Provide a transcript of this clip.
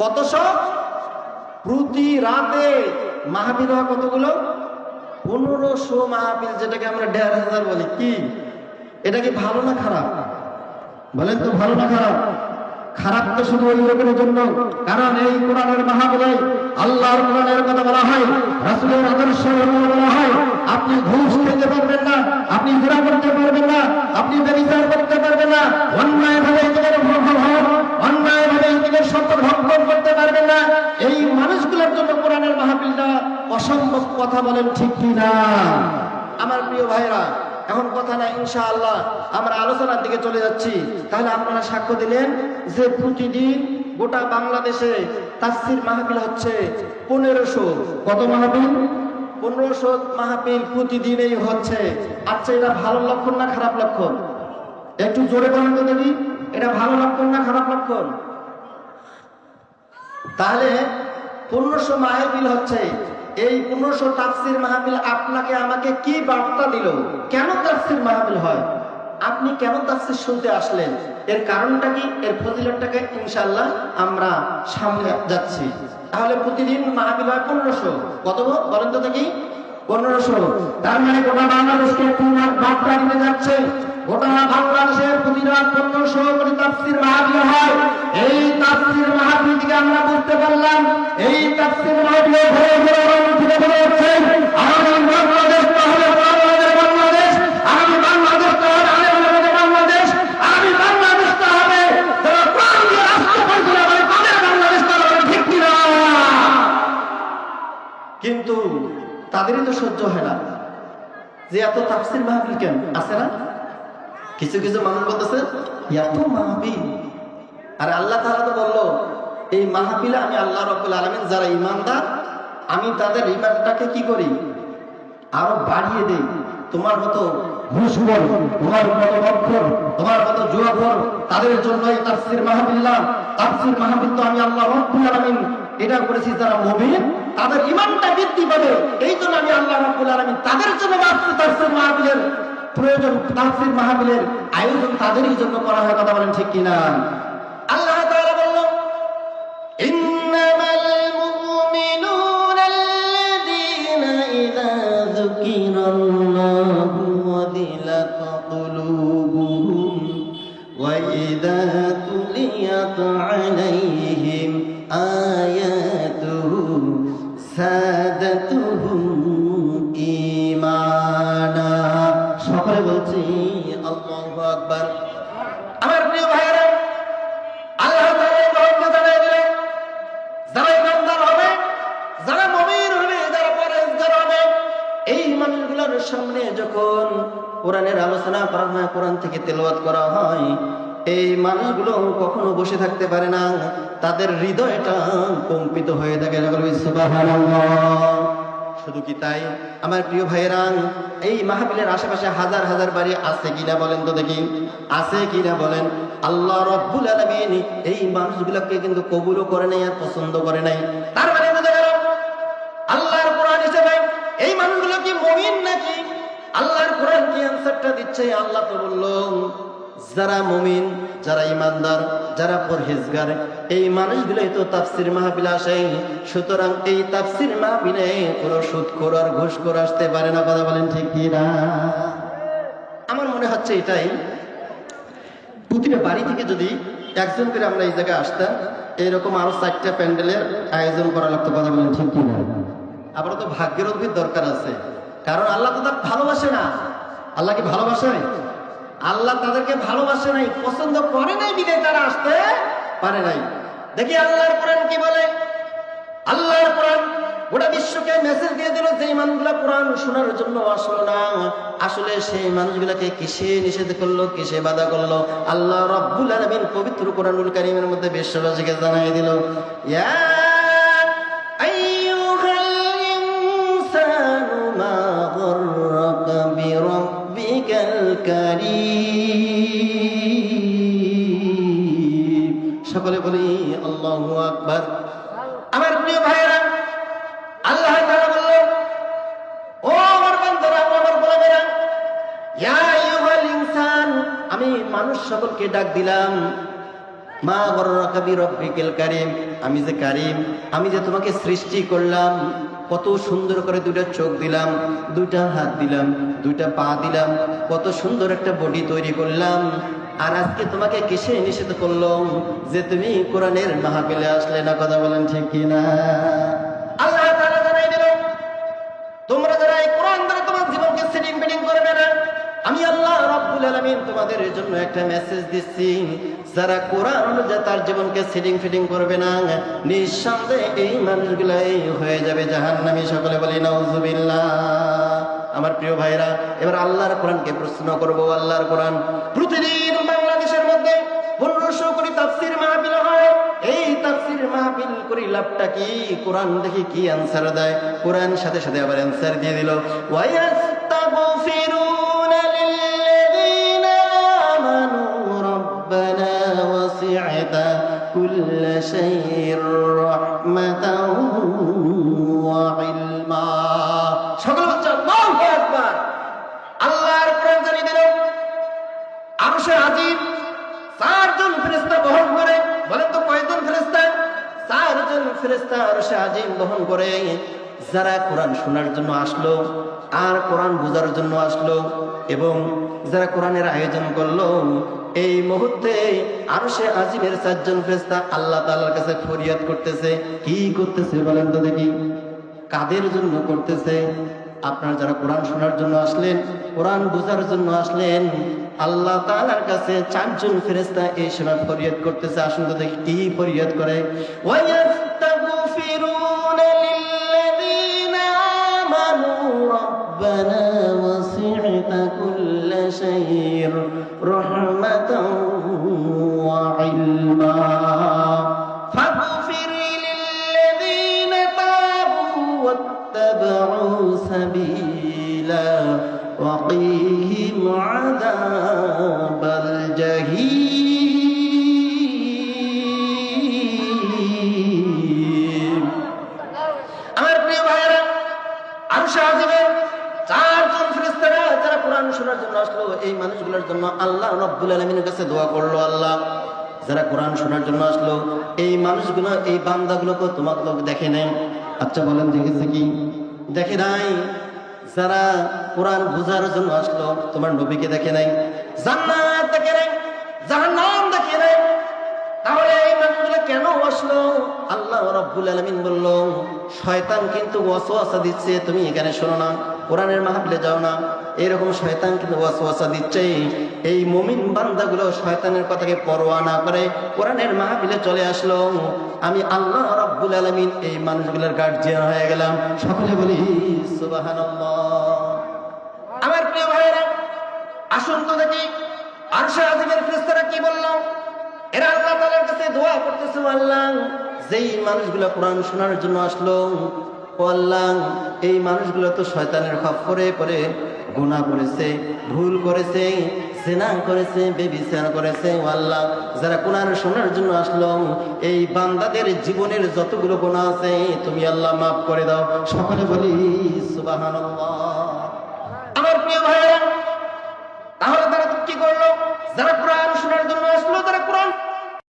কতশো প্রতি রাতে মাহফিল হয় কতগুলো? পনেরোশো মাহফিল, যেটাকে আমরা দেড় হাজার বলি। কি? এটা কি ভালো না খারাপ? বলেন তো, ভালো না খারাপ? খারাপ তো শুধু ওই লোকের জন্য, কারণ এই কোরআনের মাহাবিলায় আল্লাহর কোরআনের কথা বলা হয়, রাসূলের আদর্শ বলা হয়। আপনি ঘুষ খেতে পারবেন না, আপনি জোরা করতে পারবেন না, আপনি ব্যবচার করতে পারবেন না অন্যায় ভাবে মানুষগুলোর জন্য কোরআনের কথা বলেন ঠিক কি না আমার প্রিয় এখন কথা না আমরা আলোচনার দিকে চলে যাচ্ছি। তাহলে আপনারা সাক্ষ্য দিলেন যে প্রতিদিন গোটা বাংলাদেশে তাফসির মাহফিল হচ্ছে পনেরোশো। কত মাহফিল? পনেরোশো মাহফিল প্রতিদিনই হচ্ছে। আচ্ছা এটা ভালো লক্ষণ না খারাপ লক্ষণ? একটু জোরে বলেন তো দেখি। এটা ভালো লক্ষণ না খারাপ লক্ষণ? তাহলে পনেরোশো মাহফিল হচ্ছে, এই পনেরোশো তাফসির মাহফিল আপনাকে আমাকে কি বার্তা দিল? কেন তাফসির মাহফিল হয়? আপনি কেন তাফসির শুনতে আসলেন? এর কারণটা কি? এর ফজিলতটাকে ইনশাল্লাহ আমরা সামনে যাচ্ছি। তাহলে প্রতিদিন মাহফিল হয় পনেরোশো। কত বলেন তো দেখি। পনেরোশো। তার মানে গোটা বাংলাদেশকে বার্তা দিতে যাচ্ছে। গোটা বাংলাদেশের প্রতিরাত পনেরোশো করে তাফসির মাহফিল হয়। এই তাফসির মাহফিল থেকে আমরা বুঝতে পারলাম, এই তাফসির মাহফিল ঘরে ঘরে অনুষ্ঠিত করে হচ্ছে আমাদের বাংলাদেশ তাহলে বাংলাদেশ বাংলাদেশ। আমাদের বাংলাদেশ বাংলাদেশ তাহলে তাদের বাংলাদেশ কিন্তু তাদেরই তো সহ্য হয় না। যে এত তাফসির মাহফিল কেন? আছে না? কিছু কিছু মানুষ বলতেছে এত মাহফিল। আর আল্লাহ তাআলা তো বলল, এই মাহফিলে আমি আল্লাহ রব্বুল আলমিন যারা ইমানদার আমি তাদের ইমানটাকে কি করি? আরও বাড়িয়ে দেই। তোমার মতো তোমার মতো তাদের জন্য তো আমি আল্লাহ রব্বুল আলামিন, এটা যারা তাদের পাবে। এই জন্য আমি আল্লাহ তাদের জন্য মাহফিলের প্রয়োজন তাফসির মাহফিলের আয়োজন তাদেরই জন্য করা হয়, কথা বলেন ঠিক কিনা? আল্লাহ তাআলা বলল, ইন্নামাল সামনে যখন কোরআনের আলোচনা করা হয়, কোরআন থেকে তেলাওয়াত করা হয়, এই মানুষগুলো কখনো বসে থাকতে পারে না। তাদের হৃদয়টা কম্পিত হয়ে থাকে। শুধু কি তাই? আমার প্রিয় ভাইয়েরা, এই মাহফিলের আশেপাশে হাজার হাজার বাড়ি আছে কিনা বলেন তো দেখি। আছে কিনা বলেন? আল্লাহ রব্বুল আলামিন এই মানুষগুলোকে কিন্তু কবুলও করে নাই আর পছন্দ করে নাই। তার মানে আল্লাহর কোরআন হিসেবে এই মানুষগুলো কি মুমিন নাকি আল্লাহর কোরআন কি অ্যানসারটা দিচ্ছে, আল্লাহ তো বলল, যারা মুমিন, যারা ইমানদার, যারা পরহেজগার, এই মানুষগুলোই তো তাফসির মাহফিল আসে। সুতরাং এই তাফসির মাহফিলে কোনো সুদ আর ঘুষ করে আসতে পারে না, কথা বলেন ঠিক কি না? আমার মনে হচ্ছে এটাই, প্রতিটা বাড়ি থেকে যদি একজন করে আমরা এই জায়গায় আসতাম, এরকম আরও চারটা প্যান্ডেলের আয়োজন করা লাগতো, কথা বলেন ঠিক কি না? আবার তো ভাগ্যের উদ্ভিদ দরকার আছে। কারণ আল্লাহ তো তার ভালোবাসে না। আল্লাহ ভালোবাসে ভালোবাসে আল্লাহ তাদেরকে ভালোবাসে নাই, পছন্দ করে নাই বিদায় তারা আসতে পারে নাই। দেখি আল্লাহর কোরআন কি বলে? আল্লাহর কোরআন, গোটা বিশ্বকে মেসেজ দিয়ে দিল যে মানুষগুলা কোরআন শোনার জন্য আসলো না, আসলে সেই মানুষগুলাকে কিসে নিষেধ করল, কিসে বাধা করল? আল্লাহ রব্বুল আলামিন পবিত্র কোরআনুল কারীমের মধ্যে বিশ্ববাসীকে জানাই দিল। ইয়া বিরাব্বিকাল الكريم সকলে বলি, আল্লাহু আকবার। আমার প্রিয় ভাইয়েরা, আল্লাহ তাআলা বললেন, ও আমার বান্দারা আমার গোলামেরা ইয়া আইয়ুহাল ইনসান, আমি মানুষ সকলকে ডাক দিলাম মা গর্রকা বিরব্বিকিল কারিম, আমি যে কারিম, আমি যে তোমাকে সৃষ্টি করলাম, কত সুন্দর করে দুইটা চোখ দিলাম, দুইটা হাত দিলাম, দুইটা পা দিলাম, কত সুন্দর একটা বডি তৈরি করলাম, আর আজকে তোমাকে কিসে নিষেধ করল যে তুমি কোরআনের মাহফিলে আসলে না, কথা বলেন ঠিক কিনা আল্লাহ তাআলা জানাই দিল তোমরা যারা এই কোরআন দ্বারা তোমার জীবনকে সেটিং ফিটিং করবে না আমি আল্লাহ রাব্বুল তোমাদের জন্য একটা মেসেজ দিচ্ছি। যারা কোরআন তার জীবনকে সেটিং ফিটিং করবে না এই মানুষগুলাই হয়ে যাবে জাহান্নামী। সকলে বলি, নাউজুবিল্লাহ। আমার প্রিয় ভাইরা, এবার আল্লাহর কোরআনকে প্রশ্ন করব, আল্লাহর কোরআন। প্রতিদিন বাংলাদেশের মধ্যে পনেরোশো কোটি তাফসির মাহফিল হয়। এই তাফসির মাহফিল করি লাভটা কি? কোরআন দেখি কি অ্যান্সার দেয়? কোরআন সাথে সাথে আবার অ্যান্সার দিয়ে দিল। ওয়ায়াস্তাগফিরুনা আল্লাহু আকবার। আল্লাহর কোরআন জানিয়ে দিল। আরশে আজিম চারজন ফেরেশতা বহন করে। বলেন তো কয়জন ফেরেশতা? চারজন আরশে আজিম বহন করে। যারা কোরআন শোনার জন্য আসলো, আর কোরআন বোঝার জন্য আসলো, এবং যারা কোরআনের আয়োজন করল, এই মুহূর্তে আরশে আজিমের চারজন ফেরেশতা আল্লাহ তাআলার কাছে ফরিয়াদ করতেছে। কি করতেছে বলেন তো দেখি। কাদের জন্য করতেছে? আপনারা যারা কোরআন শোনার জন্য আসলেন, কোরআন বোঝার জন্য আসলেন, আল্লাহ তাআলার কাছে চারজন ফেরেশতা এই সময় ফরিয়াদ করতেছে। আসুন তো দেখি কি ফরিয়াদ করে। আমানু بشير رحمة وعلما. فاغفر للذين تابوا واتبعوا سبيلا وقيهم عذاب কোরআন শোনার জন্য আসলো, এই মানুষগুলোর জন্য আল্লাহ রব্বুল আলামিনের কাছে দোয়া করল আল্লাহ। যারা কোরআন শোনার জন্য আসলো, এই মানুষগুলো, এই বান্দাগুলোকে তোমাকে লোক দেখে নেই আচ্ছা বলেন, দেখেছে কি? দেখে নাই। যারা কোরআন বোঝার জন্য আসলো, তোমার নবীকে দেখে নাই। জান্নাত দেখে নাই দেখে নাই। তাহলে এই মানুষগুলো কেন আসলো? আল্লাহ রব্বুল আলমিন বলল, শয়তান কিন্তু ওয়াসওয়াসা দিচ্ছে, তুমি এখানে শোনো না। কোরআনের মাহফিলে যাও না। এরকম শয়তান কিন্তু ওয়াসওয়াসা দিচ্ছে এই মমিন বান্দাগুলো শয়তানের কথাকে পরোয়া না করে কোরআনের মাহফিলে চলে আসলো। আমি আল্লাহ রব্বুল আলমিন এই মানুষগুলোর গার্জিয়ান হয়ে গেলাম। সকলে বলি, সুবহানাল্লাহ। আমার প্রিয় ভাইয়েরা, আসুন তো দেখি আরশে আজিমের ফেরেশতারা কি বলল? এরা আল্লাহ তাআলার কাছে দোয়া করতেছে আল্লাহ, যেই মানুষগুলো কোরআন শোনার জন্য আসলো, ও আল্লাহ, এই মানুষগুলো তো শয়তানের খপ্পরে পরে গুনাহ করেছে, ভুল করেছে, জেনা করেছে, বেবিচার করেছে আল্লাহ যারা কোরআন শোনার জন্য আসলো, এই বান্দাদের জীবনের যতগুলো গুনাহ আছে, তুমি আল্লাহ মাফ করে দাও। সকলে বলি, সুবহানাল্লাহ। আমার প্রিয় ভাইয়েরা, তাহলে তারা কি করল? যারা কোরআন শোনার জন্য আসলো, তারা কোরআন